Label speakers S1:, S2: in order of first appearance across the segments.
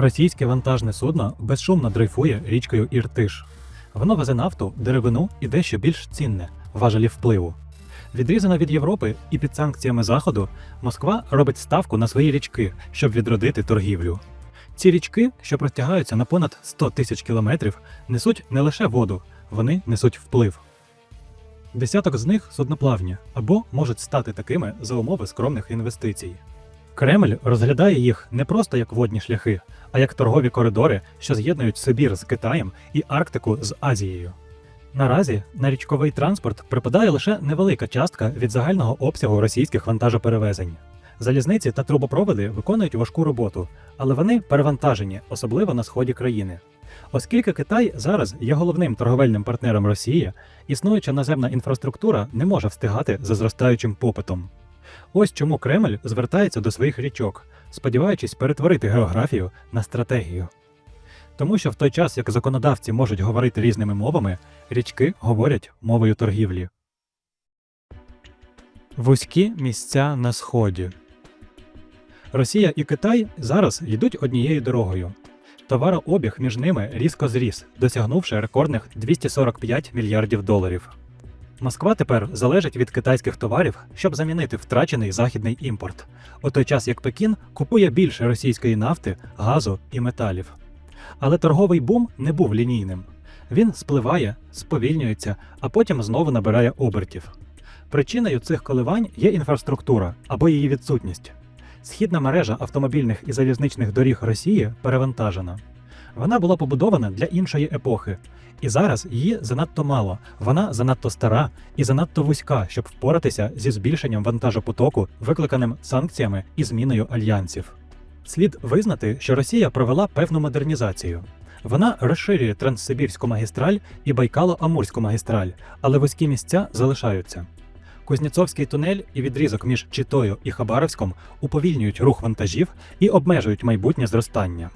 S1: Російське вантажне судно безшумно дрейфує річкою Іртиш. Воно везе нафту, деревину і дещо більш цінне важелі впливу. Відрізана від Європи і під санкціями Заходу, Москва робить ставку на свої річки, щоб відродити торгівлю. Ці річки, що простягаються на понад 100 тисяч кілометрів, несуть не лише воду, вони несуть вплив. Десяток з них судноплавні або можуть стати такими за умови скромних інвестицій. Кремль розглядає їх не просто як водні шляхи, а як торгові коридори, що з'єднують Сибір з Китаєм і Арктику з Азією. Наразі на річковий транспорт припадає лише невелика частка від загального обсягу російських вантажоперевезень. Залізниці та трубопроводи виконують важку роботу, але вони перевантажені, особливо на сході країни. Оскільки Китай зараз є головним торговельним партнером Росії, існуюча наземна інфраструктура не може встигати за зростаючим попитом. Ось чому Кремль звертається до своїх річок, сподіваючись перетворити географію на стратегію. Тому що в той час, як законодавці можуть говорити різними мовами, річки говорять мовою торгівлі. Вузькі місця на сході. Росія і Китай зараз йдуть однією дорогою. Товарообіг між ними різко зріс, досягнувши рекордних 245 мільярдів доларів. Москва тепер залежить від китайських товарів, щоб замінити втрачений західний імпорт, у той час як Пекін купує більше російської нафти, газу і металів. Але торговий бум не був лінійним. Він спливає, сповільнюється, а потім знову набирає обертів. Причиною цих коливань є інфраструктура або її відсутність. Східна мережа автомобільних і залізничних доріг Росії перевантажена. Вона була побудована для іншої епохи, і зараз її занадто мало, вона занадто стара і занадто вузька, щоб впоратися зі збільшенням вантажопотоку, викликаним санкціями і зміною альянсів. Слід визнати, що Росія провела певну модернізацію. Вона розширює Транссибірську магістраль і Байкало-Амурську магістраль, але вузькі місця залишаються. Кузнєцовський тунель і відрізок між Читою і Хабаровськом уповільнюють рух вантажів і обмежують майбутнє зростання.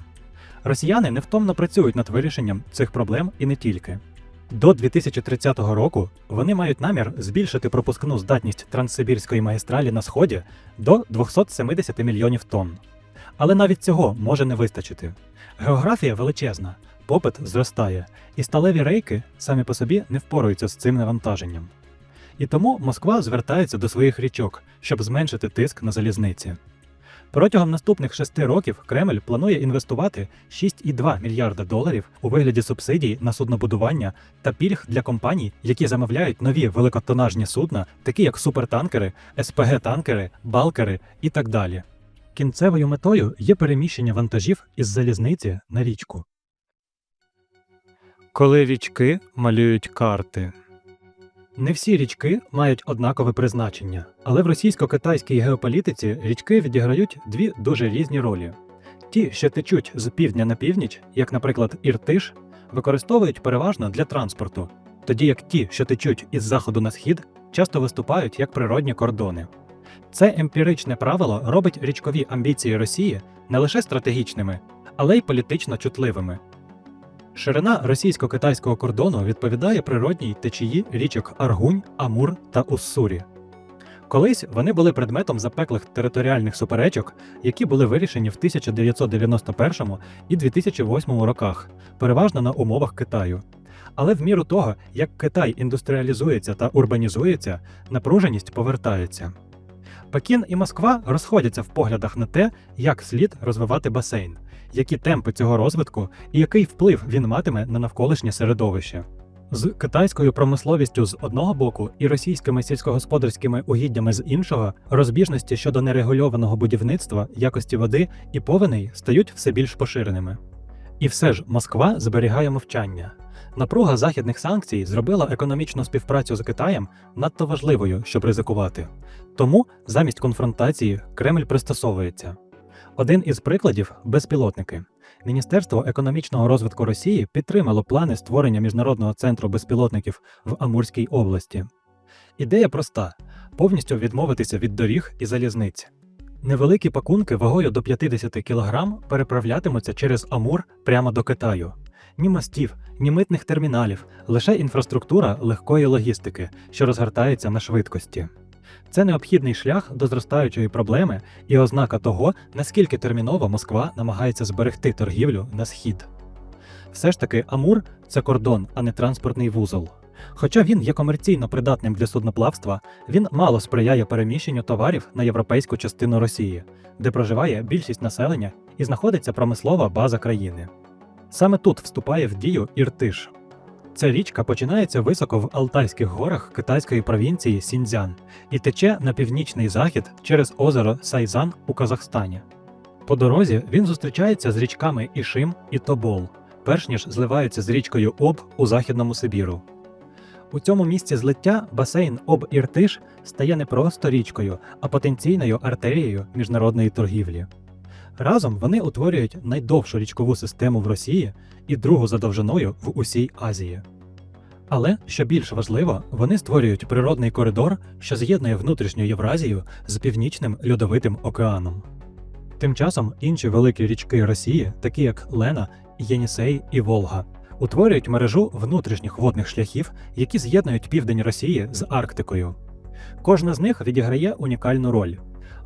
S1: Росіяни невтомно працюють над вирішенням цих проблем і не тільки. До 2030 року вони мають намір збільшити пропускну здатність Транссибірської магістралі на сході до 270 мільйонів тонн. Але навіть цього може не вистачити. Географія величезна, попит зростає, і сталеві рейки самі по собі не впораються з цим навантаженням. І тому Москва звертається до своїх річок, щоб зменшити тиск на залізниці. Протягом наступних шести років Кремль планує інвестувати 6,2 мільярда доларів у вигляді субсидій на суднобудування та пільг для компаній, які замовляють нові великотонажні судна, такі як супертанкери, СПГ-танкери, балкери і так далі. Кінцевою метою є переміщення вантажів із залізниці на річку. Коли річки малюють карти. Не всі річки мають однакове призначення, але в російсько-китайській геополітиці річки відіграють дві дуже різні ролі. Ті, що течуть з півдня на північ, як, наприклад, Іртиш, використовують переважно для транспорту, тоді як ті, що течуть із заходу на схід, часто виступають як природні кордони. Це емпіричне правило робить річкові амбіції Росії не лише стратегічними, але й політично чутливими. Ширина російсько-китайського кордону відповідає природній течії річок Аргунь, Амур та Уссурі. Колись вони були предметом запеклих територіальних суперечок, які були вирішені в 1991 і 2008 роках, переважно на умовах Китаю. Але в міру того, як Китай індустріалізується та урбанізується, напруженість повертається. Пекін і Москва розходяться в поглядах на те, як слід розвивати басейн, які темпи цього розвитку і який вплив він матиме на навколишнє середовище. З китайською промисловістю з одного боку і російськими сільськогосподарськими угіддями з іншого розбіжності щодо нерегульованого будівництва, якості води і повеней стають все більш поширеними. І все ж Москва зберігає мовчання. Напруга західних санкцій зробила економічну співпрацю з Китаєм надто важливою, щоб ризикувати. Тому замість конфронтації Кремль пристосовується. Один із прикладів безпілотники. Міністерство економічного розвитку Росії підтримало плани створення міжнародного центру безпілотників в Амурській області. Ідея проста: повністю відмовитися від доріг і залізниць. Невеликі пакунки вагою до 50 кг переправлятимуться через Амур прямо до Китаю. Ні мостів, ні митних терміналів, лише інфраструктура легкої логістики, що розгортається на швидкості. Це необхідний шлях до зростаючої проблеми і ознака того, наскільки терміново Москва намагається зберегти торгівлю на схід. Все ж таки, Амур це кордон, а не транспортний вузол. Хоча він є комерційно придатним для судноплавства, він мало сприяє переміщенню товарів на європейську частину Росії, де проживає більшість населення і знаходиться промислова база країни. Саме тут вступає в дію Іртиш. Ця річка починається високо в Алтайських горах китайської провінції Сіньцзян і тече на північний захід через озеро Сайзан у Казахстані. По дорозі він зустрічається з річками Ішим і Тобол, перш ніж зливається з річкою Об у Західному Сибіру. У цьому місці злиття басейн Об Іртиш стає не просто річкою, а потенційною артерією міжнародної торгівлі. Разом вони утворюють найдовшу річкову систему в Росії і другу за довжиною в усій Азії. Але, що більш важливо, вони створюють природний коридор, що з'єднує внутрішню Євразію з північним льодовитим океаном. Тим часом інші великі річки Росії, такі як Лена, Єнісей і Волга, утворюють мережу внутрішніх водних шляхів, які з'єднують південь Росії з Арктикою. Кожна з них відіграє унікальну роль.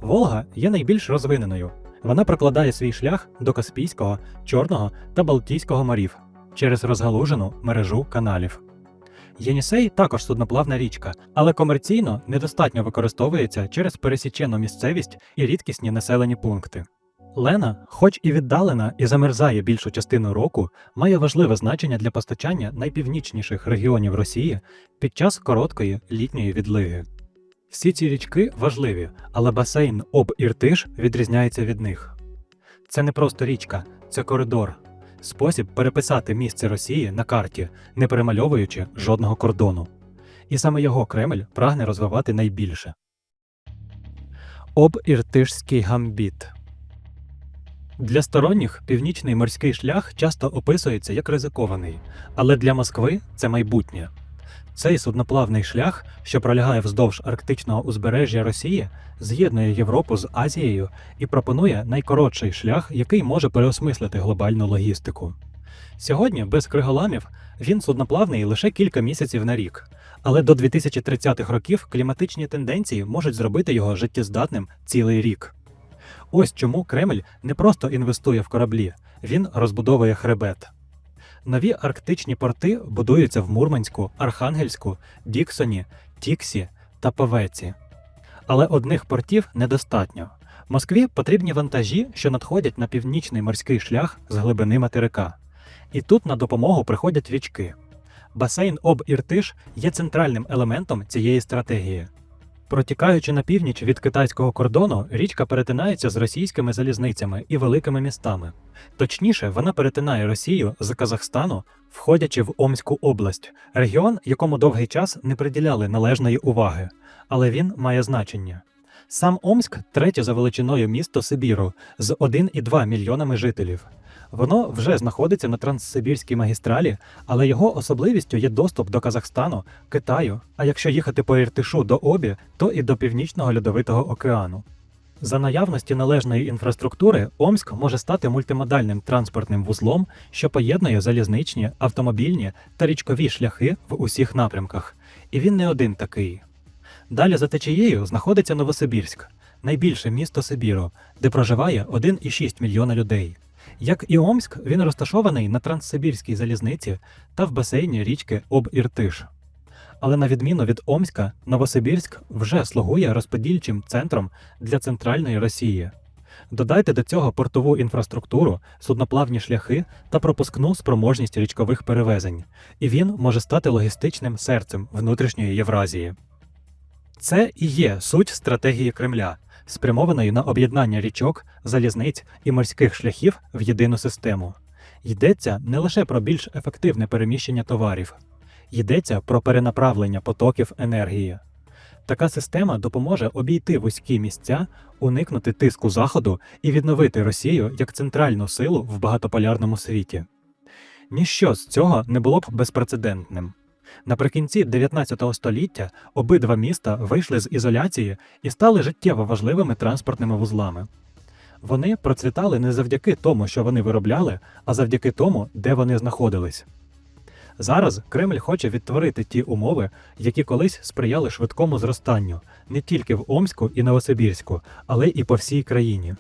S1: Волга є найбільш розвиненою. Вона прокладає свій шлях до Каспійського, Чорного та Балтійського морів через розгалужену мережу каналів. Єнісей також судноплавна річка, але комерційно недостатньо використовується через пересічену місцевість і рідкісні населені пункти. Лена, хоч і віддалена і замерзає більшу частину року, має важливе значення для постачання найпівнічніших регіонів Росії під час короткої літньої відлиги. Всі ці річки важливі, але басейн об Іртиш відрізняється від них. Це не просто річка, це коридор, спосіб переписати місце Росії на карті, не перемальовуючи жодного кордону. І саме його Кремль прагне розвивати найбільше. Об Іртишський гамбіт для сторонніх північний морський шлях часто описується як ризикований, але для Москви це майбутнє. Цей судноплавний шлях, що пролягає вздовж арктичного узбережжя Росії, з'єднує Європу з Азією і пропонує найкоротший шлях, який може переосмислити глобальну логістику. Сьогодні без криголамів він судноплавний лише кілька місяців на рік, але до 2030-х років кліматичні тенденції можуть зробити його життєздатним цілий рік. Ось чому Кремль не просто інвестує в кораблі, він розбудовує хребет. Нові арктичні порти будуються в Мурманську, Архангельську, Діксоні, Тіксі та Павеці. Але одних портів недостатньо. Москві потрібні вантажі, що надходять на північний морський шлях з глибини материка. І тут на допомогу приходять річки. Басейн об Іртиш є центральним елементом цієї стратегії. Протікаючи на північ від китайського кордону, річка перетинається з російськими залізницями і великими містами. Точніше, вона перетинає Росію з Казахстану, входячи в Омську область, регіон, якому довгий час не приділяли належної уваги, але він має значення. Сам Омськ третє за величиною місто Сибіру з 1,2 мільйонами жителів. Воно вже знаходиться на Транссибірській магістралі, але його особливістю є доступ до Казахстану, Китаю, а якщо їхати по Іртишу до Обі, то і до Північного Льодовитого океану. За наявності належної інфраструктури Омськ може стати мультимодальним транспортним вузлом, що поєднує залізничні, автомобільні та річкові шляхи в усіх напрямках. І він не один такий. Далі за течією знаходиться Новосибірськ, найбільше місто Сибіру, де проживає 1,6 мільйона людей. Як і Омськ, він розташований на Транссибірській залізниці та в басейні річки Об-Іртиш. Але на відміну від Омська, Новосибірськ вже слугує розподільчим центром для центральної Росії. Додайте до цього портову інфраструктуру, судноплавні шляхи та пропускну спроможність річкових перевезень, і він може стати логістичним серцем внутрішньої Євразії. Це і є суть стратегії Кремля, спрямованої на об'єднання річок, залізниць і морських шляхів в єдину систему. Йдеться не лише про більш ефективне переміщення товарів, йдеться про перенаправлення потоків енергії. Така система допоможе обійти вузькі місця, уникнути тиску Заходу і відновити Росію як центральну силу в багатополярному світі. Ніщо з цього не було б безпрецедентним. Наприкінці 19 століття обидва міста вийшли з ізоляції і стали життєво важливими транспортними вузлами. Вони процвітали не завдяки тому, що вони виробляли, а завдяки тому, де вони знаходились. Зараз Кремль хоче відтворити ті умови, які колись сприяли швидкому зростанню не тільки в Омську і Новосибірську, але і по всій країні.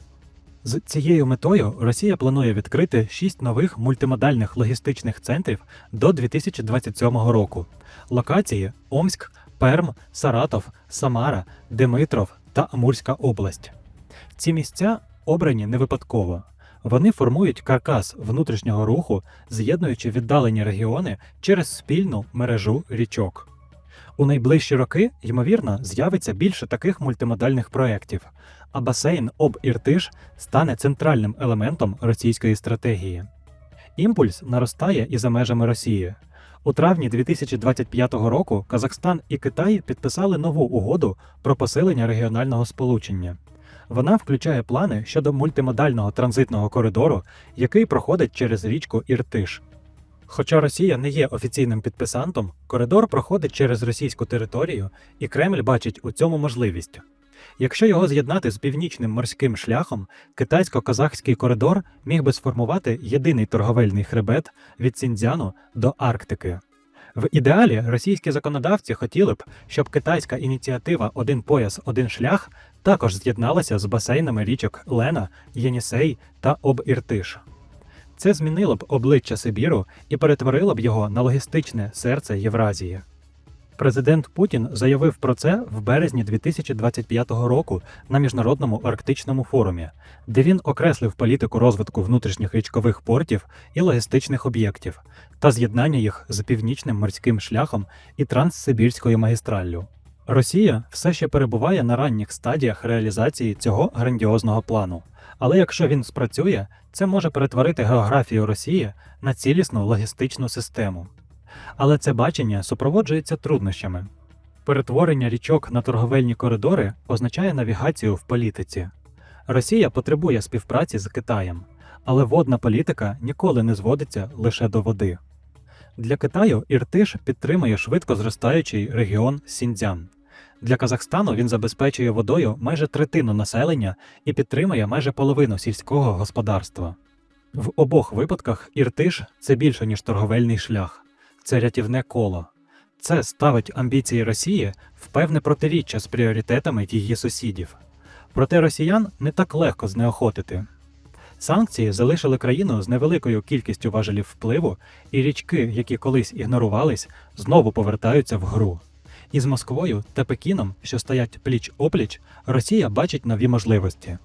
S1: З цією метою Росія планує відкрити шість нових мультимодальних логістичних центрів до 2027 року. Локації Омськ, Перм, Саратов, Самара, Димитров та Амурська область. Ці місця обрані не випадково. Вони формують каркас внутрішнього руху, з'єднуючи віддалені регіони через спільну мережу річок. У найближчі роки, ймовірно, з'явиться більше таких мультимодальних проєктів, а басейн Об-Іртиш стане центральним елементом російської стратегії. Імпульс наростає і за межами Росії. У травні 2025 року Казахстан і Китай підписали нову угоду про посилення регіонального сполучення. Вона включає плани щодо мультимодального транзитного коридору, який проходить через річку Іртиш. Хоча Росія не є офіційним підписантом, коридор проходить через російську територію, і Кремль бачить у цьому можливість. Якщо його з'єднати з північним морським шляхом, китайсько-казахський коридор міг би сформувати єдиний торговельний хребет від Сіньцзяну до Арктики. В ідеалі російські законодавці хотіли б, щоб китайська ініціатива Один пояс, один шлях також з'єдналася з басейнами річок Лена, Єнісей та Об-Іртиш. Це змінило б обличчя Сибіру і перетворило б його на логістичне серце Євразії. Президент Путін заявив про це в березні 2025 року на міжнародному арктичному форумі, де він окреслив політику розвитку внутрішніх річкових портів і логістичних об'єктів та з'єднання їх з північним морським шляхом і Транссибірською магістраллю. Росія все ще перебуває на ранніх стадіях реалізації цього грандіозного плану. Але якщо він спрацює, це може перетворити географію Росії на цілісну логістичну систему. Але це бачення супроводжується труднощами. Перетворення річок на торговельні коридори означає навігацію в політиці. Росія потребує співпраці з Китаєм, але водна політика ніколи не зводиться лише до води. Для Китаю Іртиш підтримує швидко зростаючий регіон Сіньцзян. Для Казахстану він забезпечує водою майже третину населення і підтримує майже половину сільського господарства. В обох випадках Іртиш це більше ніж торговельний шлях, це рятівне коло. Це ставить амбіції Росії в певне протиріччя з пріоритетами її сусідів. Проте росіян не так легко знеохотити. Санкції залишили країну з невеликою кількістю важелів впливу, і річки, які колись ігнорувались, знову повертаються в гру. І з Москвою та Пекіном, що стоять пліч опліч, Росія бачить нові можливості.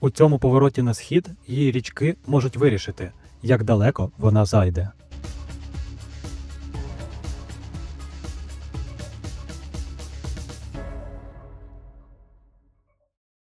S1: У цьому повороті на схід її річки можуть вирішити, як далеко вона зайде.